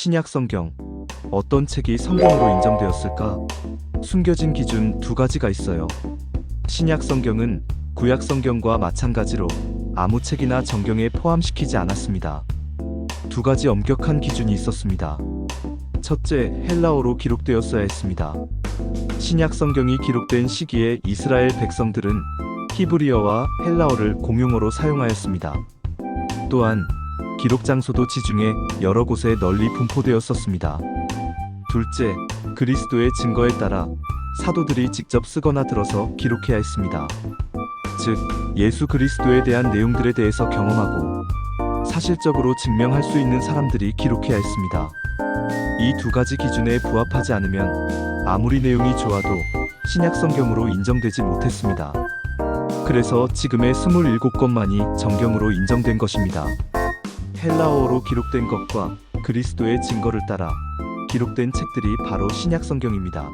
신약 성경. 어떤 책이 성경으로 인정되었을까? 숨겨진 기준 두 가지가 있어요. 신약 성경은 구약 성경과 마찬가지로 아무 책이나 정경에 포함시키지 않았습니다. 두 가지 엄격한 기준이 있었습니다. 첫째, 헬라어로 기록되었어야 했습니다. 신약 성경이 기록된 시기에 이스라엘 백성들은 히브리어와 헬라어를 공용어로 사용하였습니다. 또한 기록 장소도 지중해 여러 곳에 널리 분포되었었습니다. 둘째, 그리스도의 증거에 따라 사도들이 직접 쓰거나 들어서 기록해야 했습니다. 즉, 예수 그리스도에 대한 내용들에 대해서 경험하고 사실적으로 증명할 수 있는 사람들이 기록해야 했습니다. 이 두 가지 기준에 부합하지 않으면 아무리 내용이 좋아도 신약 성경으로 인정되지 못했습니다. 그래서 지금의 27권만이 정경으로 인정된 것입니다. 헬라어로 기록된 것과 그리스도의 증거를 따라 기록된 책들이 바로 신약 성경입니다.